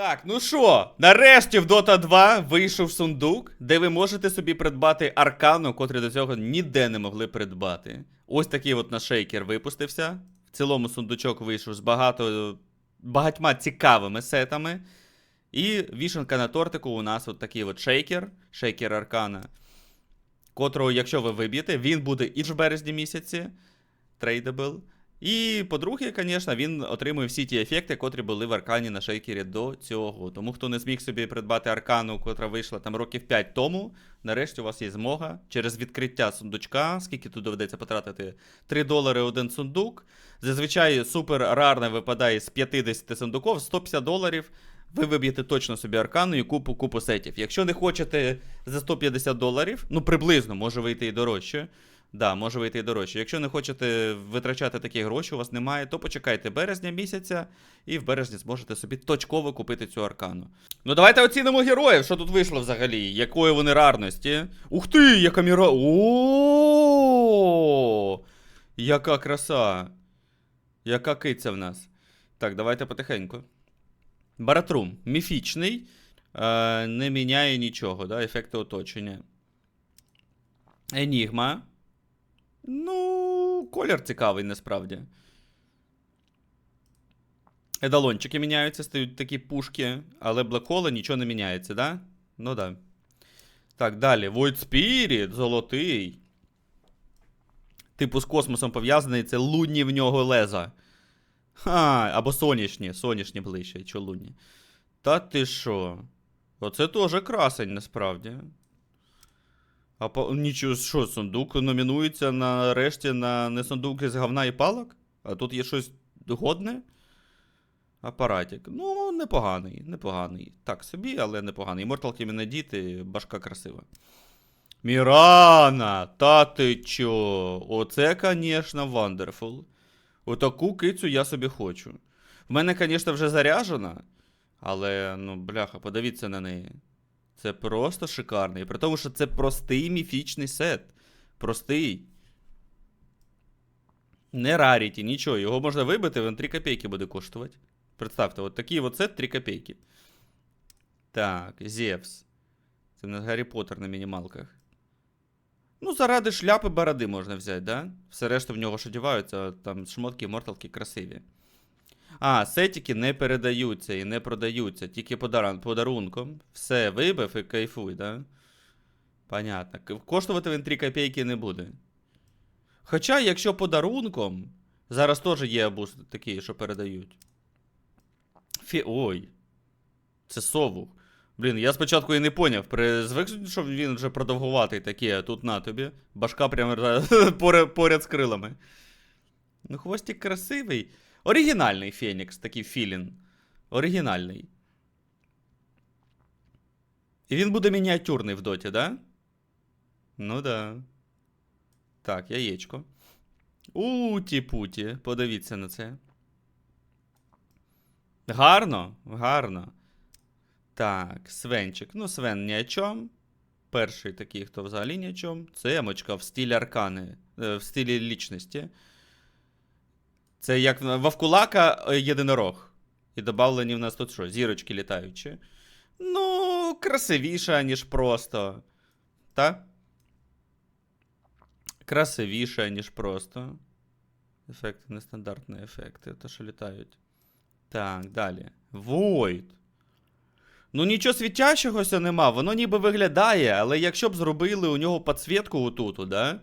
Так, ну що, нарешті в Dota 2 вийшов сундук, де ви можете собі придбати аркану, котрі до цього ніде не могли придбати. Ось такий от наш шейкер випустився. В цілому сундучок вийшов з багато, багатьма цікавими сетами. І вішенка на тортику у нас от такий от шейкер, шейкер аркана, котрого, якщо ви виб'єте, він буде і в березні місяці, трейдабл. І, по-друге, звісно, він отримує всі ті ефекти, котрі були в аркані на шейкері до цього. Тому хто не зміг собі придбати аркану, котра вийшла там років 5 тому, нарешті у вас є змога через відкриття сундучка, скільки тут доведеться потратити 3 долари один сундук. Зазвичай супер рарне випадає з 50 сундуків, 150 доларів. Ви виб'єте точно собі аркану і купу купу сетів. Якщо не хочете за 150 доларів, ну приблизно може вийти і дорожче. Да, може вийти і дорожче. Якщо не хочете витрачати такі гроші, у вас немає, то почекайте березня місяця, і в березні зможете собі точково купити цю аркану. Ну давайте оцінимо героїв, що тут вийшло взагалі, якої вони рарності. Ух ти, яка міра. О! Яка краса! Яка киця в нас. Так, давайте потихеньку. Баратрум. Міфічний. Е, не міняє нічого, да? ефекти оточення. Енігма. Ну, колір цікавий насправді. Едалончики міняються, стають такі пушки, але блекхола нічого не міняється, да? Ну да. Так, далі. Void Spirit, золотий. Типу з космосом пов'язаний, це лунні в нього леза. Ха, або сонячні, сонячні ближче, лунні. Та ти що? Оце теж красень, насправді. А по... нічого, що, сундук номінується нарешті на не сундук із говна і палок? А тут є щось годне? Апаратик. Ну, непоганий, непоганий. Так собі, але непоганий. Immortal Кіміне діти, башка красива. Мірана! Та ти чо? Оце, звісно, wonderful. Отаку кицю я собі хочу. В мене, звісно, вже заряжена, але, ну, бляха, подивіться на неї. Це просто шикарний. При тому, що це простий міфічний сет. Простий. Не раріті, нічого. Його можна вибити, він 3 копійки буде коштувати. Представте, от такий от сет 3 копійки. Так, Зевс. Це в нас Гаррі Поттер на мінімалках. Ну, заради шляпи бороди можна взяти, да? Все решта в нього ж одіваються, там шмотки, морталки красиві. А, сетики не передаються і не продаються, тільки подар... подарунком. Все, вибив і кайфуй, да? Понятно. Коштувати він 3 копійки не буде. Хоча, якщо подарунком, зараз теж є абуз такі, що передають. Фі... Ой. Це совух. Блін, я спочатку і не поняв. При... Звик, що він вже продовгуватий такий, а тут на тобі. Башка прямо поряд з крилами. Ну, хвостик красивий. Оригінальний Фенікс, такий філін. Оригінальний. І він буде мініатюрний в доті, да? Ну да. Так, яєчко. Уті-путі, подивіться на це. Гарно, гарно. Так, Свенчик. Ну, Свен ні о чом. Перший такий, хто взагалі ні о чом. Це в стилі аркани, е, в стилі лічності. Це як Вавкулака е, єдинорог. І добавлені в нас тут що? Зірочки літаючі. Ну, красивіша, ніж просто. Та? Красивіша, ніж просто. Ефекти, нестандартні ефекти, те, що літають. Так, далі. Void. Ну, нічого світящогося нема, воно ніби виглядає, але якщо б зробили у нього підсвітку отут, да?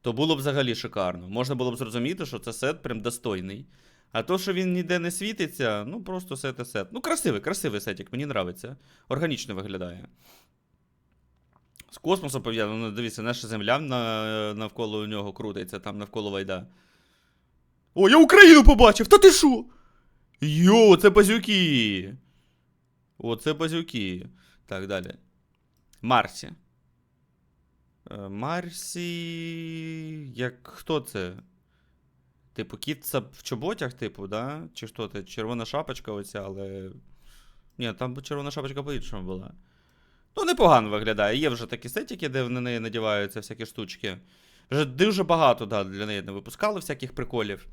То було б взагалі шикарно. Можна було б зрозуміти, що це сет прям достойний. А то, що він ніде не світиться, ну просто сет і сет. Ну, красивий, красивий сетик, мені нравиться. Органічно виглядає. З космосом пов'язано, ну, дивіться, наша земля навколо нього крутиться, там навколо Вайда. О, я Україну побачив! Та ти що? Йо, це базюки! О, це базюки. Так, далі. Марсі. Марсі. Як хто це? Типу, кітца в чоботях, типу, да? Чи що це? Червона шапочка оця, але. Ні, там червона шапочка по-іншому була. Ну, непогано виглядає. Є вже такі сетики, де на неї надіваються всякі штучки. Вже дуже багато, да, для неї не випускали всяких приколів.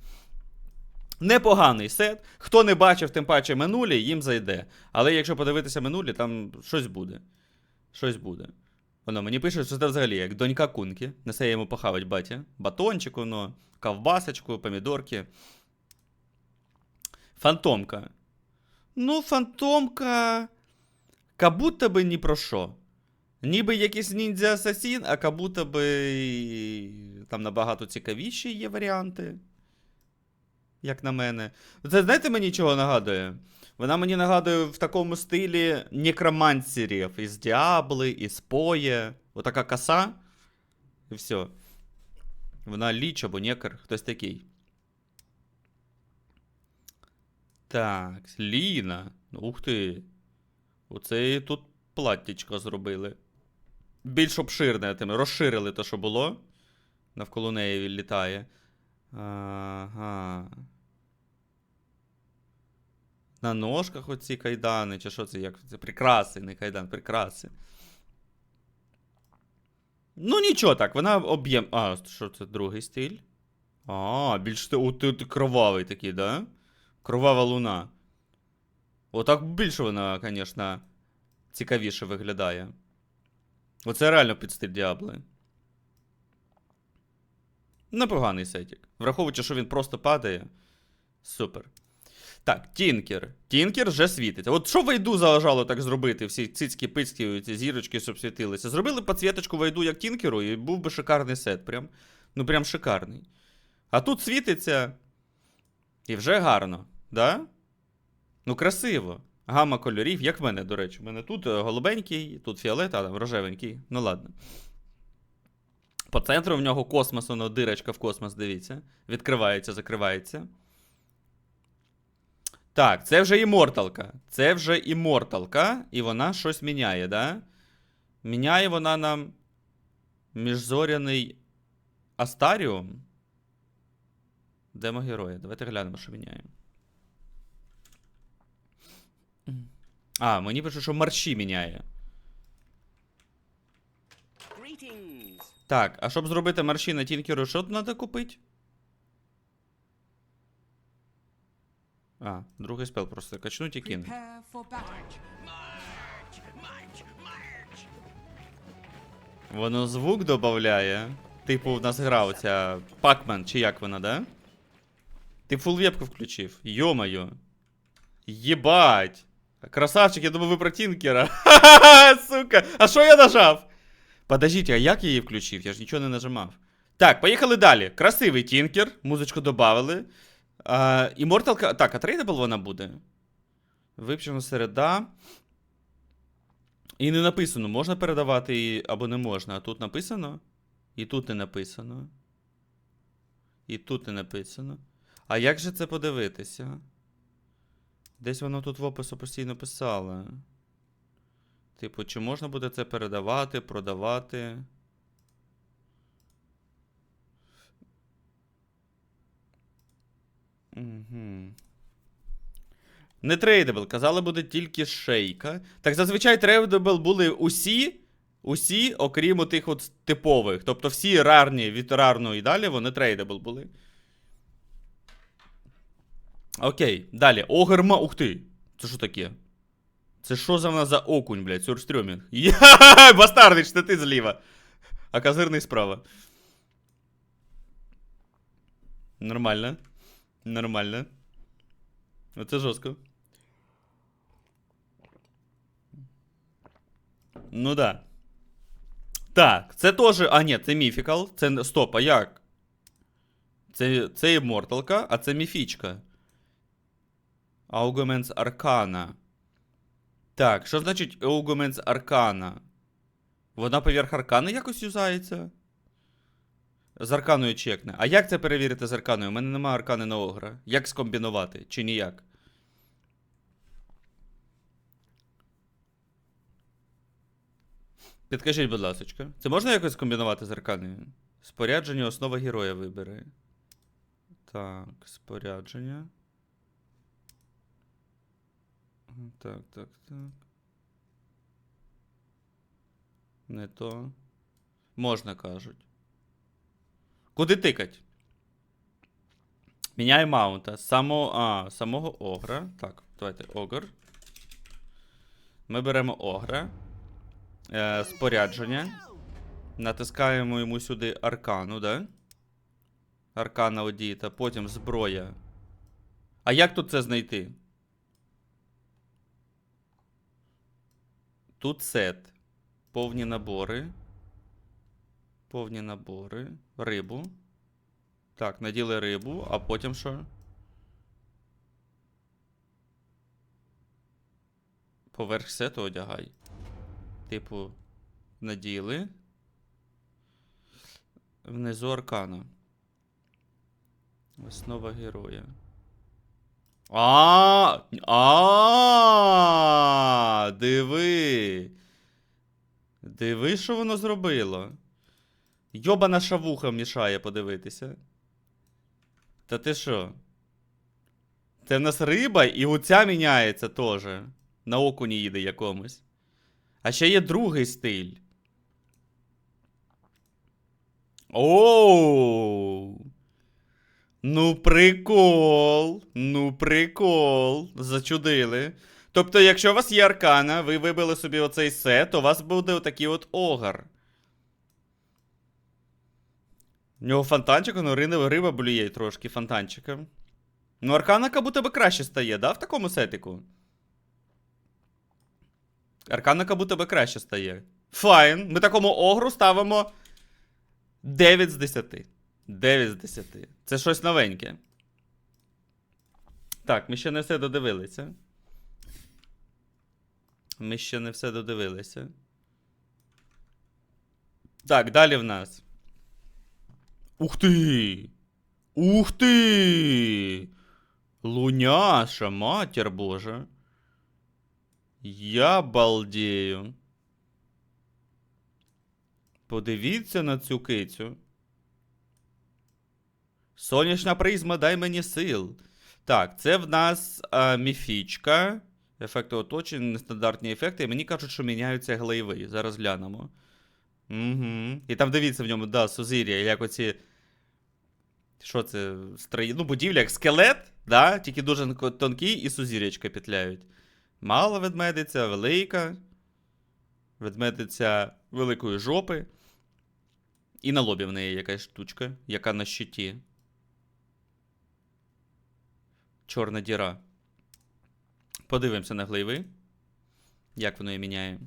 Непоганий сет. Хто не бачив, тим паче минулі, їм зайде. Але якщо подивитися минулі, там щось буде. Щось буде. Воно мені пише, що це взагалі як донька кунки. Несе йому похавать батя. Батончик, воно, ковбасочку, помідорки. Фантомка. Ну, фантомка. Как будто би ні про що. Ніби якийсь ніндзя асасін, а как будто би там набагато цікавіші є варіанти. Як на мене. Це знаєте мені чого нагадує? Вона мені нагадує в такому стилі некромансерів із Діабли, із Пое. Отака коса. І все. Вона ліч або некер, хтось такий. Так, Ліна. Ух ти. Оце і тут платтячко зробили. Більш обширне, тим, розширили те, що було. Навколо неї літає. Ага. На ножках оці кайдани, чи що це як? Це прикраси, не кайдан, прикраси. Ну, нічого так, вона об'єм. А, що це другий стиль? А, більш ти, ти, ти кровавий такий, да? Кровава луна. Отак більше вона, звісно, цікавіше виглядає. Оце реально під стиль Діабли. Непоганий сетік. Враховуючи, що він просто падає. Супер. Так, Тінкер. Тінкер вже світиться. От що Вайду заважало так зробити? Всі цицькі пицькі, ці зірочки, щоб світилися. Зробили підсвіточку Вайду як Тінкеру, і був би шикарний сет. Прям, ну прям шикарний. А тут світиться. І вже гарно, да? Ну, красиво. Гама кольорів, як в мене, до речі. У мене тут е, голубенький, тут фіолет, а там рожевенький. Ну ладно. По центру в нього космос, воно дирочка в космос, дивіться. Відкривається, закривається. Так, це вже іморталка. Це вже іморталка, і вона щось міняє, да? Міняє вона нам міжзоряний Астаріум. Демо героя. Давайте глянемо, що міняє. А, мені пишуть, що марші міняє. Так, а щоб зробити марші на тінкеру, що треба купити? А, другий спел просто качнуть і кинуть. Воно звук додає. Типу, в нас гра оця Пакмен, чи як вона, да? Ти фул вебку включив. Йо-моє. Єбать. Красавчик, я думав, ви про Тінкера. Ха-ха-ха, сука. А що я нажав? Подождіть, а як я її включив? Я ж нічого не нажимав. Так, поїхали далі. Красивий Тінкер. Музичку додали. Immortal... Так, а трейдабл вона буде. Випчена середа. І не написано, можна передавати або не можна. А тут написано? І тут не написано. І тут не написано. А як же це подивитися? Десь воно тут в опису постійно писало. Типу, чи можна буде це передавати, продавати? Не трейдабл, казали, буде тільки шейка. Так зазвичай трейдабл були усі, усі, окрім тих от типових. Тобто всі рарні від рарної і далі, вони трейдабл були. Окей, далі. Огерма. Ух ти. Це що таке? Це що за вона за окунь, блядь, сюрстрьомінг? Я, бастардич, це ти зліва. А козирний справа. Нормально. Нормально. Оце жорстко. Ну да. Так, це теж. А, ні, це міфікал. Це. Стоп, а як? Це, це імморталка, а це міфічка. Аугуменс Аркана. Так, що значить Аугуменс Аркана? Вона поверх аркани якось юзається? З арканою чекне. А як це перевірити з арканою? У мене немає аркани на огра. Як скомбінувати? Чи ніяк? Підкажіть, будь ласка. Це можна якось скомбінувати з арканою? Спорядження основа героя вибери. Так, спорядження. Так, так, так. Не то. Можна кажуть. Куди тикать? Міняй маунта. Само, а, самого огра. Так, давайте огр. Ми беремо огра. Е, спорядження. Натискаємо йому сюди аркану, да? Аркана одіта, потім зброя. А як тут це знайти? Тут сет. Повні набори. Повні набори. Рибу. Так, наділи рибу, а потім що? Поверх сету одягай. Типу, наділи. Внизу аркана. Основа героя. А, а, диви. Диви, що воно зробило. Йобана шавуха мішає подивитися. Та ти що? Це в нас риба, і оця міняється теж. На окуні їде якомусь. А ще є другий стиль. Оу. Ну, прикол. Ну, прикол. Зачудили. Тобто, якщо у вас є аркана, ви вибили собі оцей сет, то у вас буде отакий от огар. У нього фонтанчик, ну риба, риба блює трошки фонтанчиком. Ну, аркана будто би краще стає, да, в такому сетику? Аркана будто би краще стає. Файн. Ми такому огру ставимо 9 з 10. 9 з 10. Це щось новеньке. Так, ми ще не все додивилися. Ми ще не все додивилися. Так, далі в нас. Ух ти! Ух ти! Луняша, матір Божа. Я балдею. Подивіться на цю кицю. Сонячна призма, дай мені сил. Так, це в нас а, міфічка. Ефекти оточення, нестандартні ефекти. І мені кажуть, що міняються глейви. Зараз глянемо. Угу. І там дивіться в ньому, да, сузір'я, як оці. Що це? Строї... Ну, будівля, як скелет, да? тільки дуже тонкі і сузір'ячка петляють. Мала ведмедиця, велика. Ведмедиця великої жопи. І на лобі в неї якась штучка, яка на щиті. Чорна діра. Подивимося на глейви. Як воно її міняє.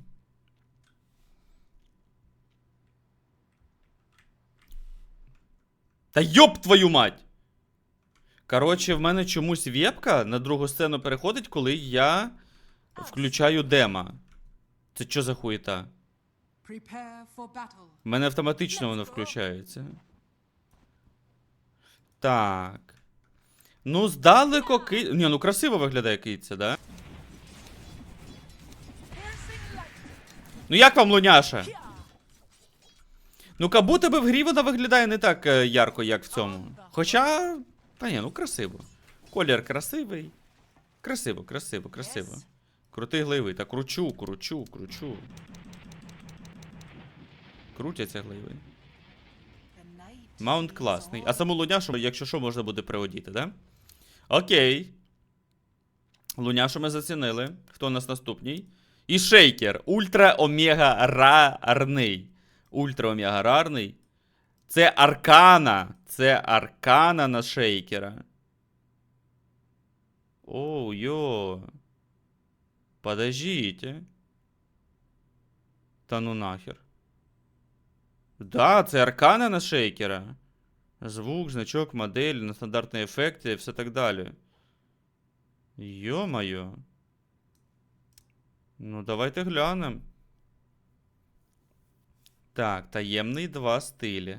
Та йоп твою мать! Коротше, в мене чомусь вебка на другу сцену переходить, коли я включаю дема. Це що за хуєта? У мене автоматично воно включається. Так. Ну, здалеко ки... Ні, ну красиво виглядає киця, да? Ну як вам луняша? Ну, как будто би в грі вона виглядає не так е, ярко, як в цьому. Хоча. Та ні, ну красиво. Колір красивий. Красиво, красиво, красиво. Крутий глейви. Та кручу, кручу, кручу. Крутяться night Маунт класний. А саму луняшу, якщо що, можна буде приводіти, да? Окей. Луняшу ми зацінили. Хто у нас наступний? І шейкер. Ультра Омега рарний. Ультра Омега рарний. Це аркана. Це аркана на шейкера. Оу, йо. Подождите. Та ну нахер. Да, це аркана на шейкера. Звук, значок, модель, нестандартні ефекти і все так далі. Йо-моє. Ну, давайте глянемо. Так, таємний два стилі.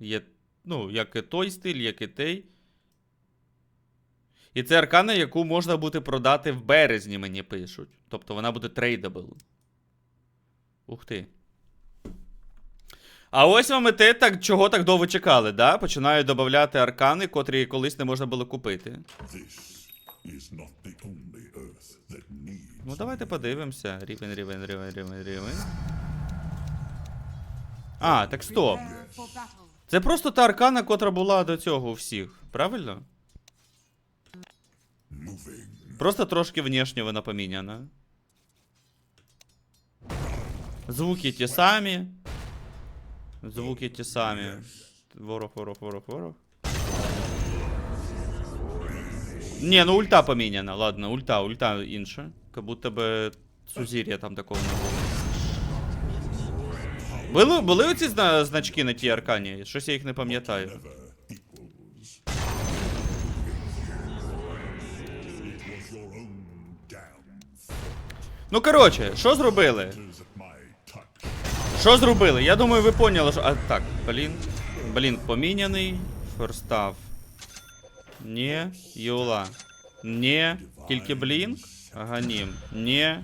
Є, ну, як і той стиль, як і той. І це аркана, яку можна буде продати в березні, мені пишуть. Тобто вона буде трейдабл. Ух ти. А ось вам і те, так, чого так довго чекали, да? Починають додавати аркани, котрі колись не можна було купити. Ну, давайте подивимося. Рівень, рівень, рівень, рівень, рівень. А, так стоп. Це просто та аркана, котра була до цього у всіх, правильно? Просто трошки внешне вона поміняна. Звуки ті самі. Звуки ті самі. Ворог, ворог, ворог, ворог. Ні, ну ульта поміняна, ладно, ульта, ульта інша. Как будто би Сузір'я там такого не було. Були, були оці зна- значки на тій аркані? Щось я їх не пам'ятаю. Ну коротше, що зробили? Що зробили? Я думаю, ви поняли, що. А так, блін. Блін, поміняний. Форстав. Ні. Юла. Ні. Тільки блінк. Аганім. Ні.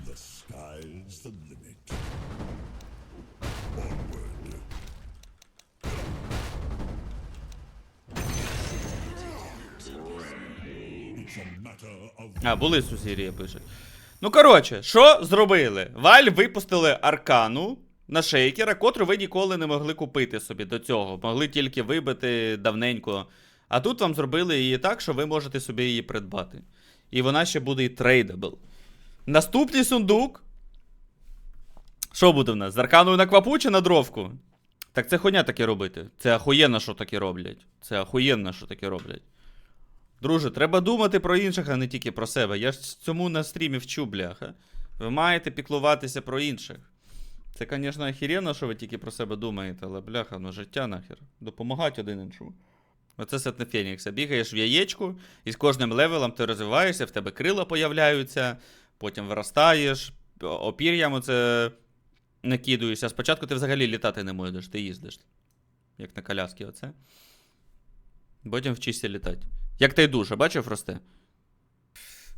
А, були сузір'я, пишуть. Ну, коротше, що зробили? Валь випустили аркану на шейкера, котру ви ніколи не могли купити собі до цього. Могли тільки вибити давненько. А тут вам зробили її так, що ви можете собі її придбати. І вона ще буде і трейдабл. Наступний сундук. Що буде в нас? З арканою на квапу чи на дровку? Так це хуйня таке робити. Це ахуєнно, що таке роблять. Це ахуєнно, що таке роблять. Друже, треба думати про інших, а не тільки про себе. Я ж цьому на стрімі вчу, бляха. Ви маєте піклуватися про інших. Це, звісно, охеренно, що ви тільки про себе думаєте, але бляха, ну життя нахер. Допомагати один іншому. Оце сет на Фенікса. Бігаєш в яєчку, і з кожним левелом ти розвиваєшся, в тебе крила появляються, потім виростаєш, опір'ям оце накидуєшся. Спочатку ти взагалі літати не можеш, ти їздиш. Як на коляскі, оце. Потім вчишся літати. Як та й бачив, росте?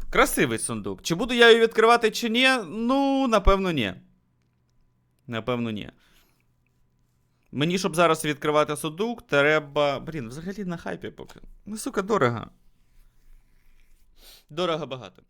Красивий сундук. Чи буду я її відкривати, чи ні? Ну, напевно, ні. Напевно, ні. Мені, щоб зараз відкривати сундук, треба. Блін, взагалі на хайпі поки. Ну, сука, дорого. Дорого багато.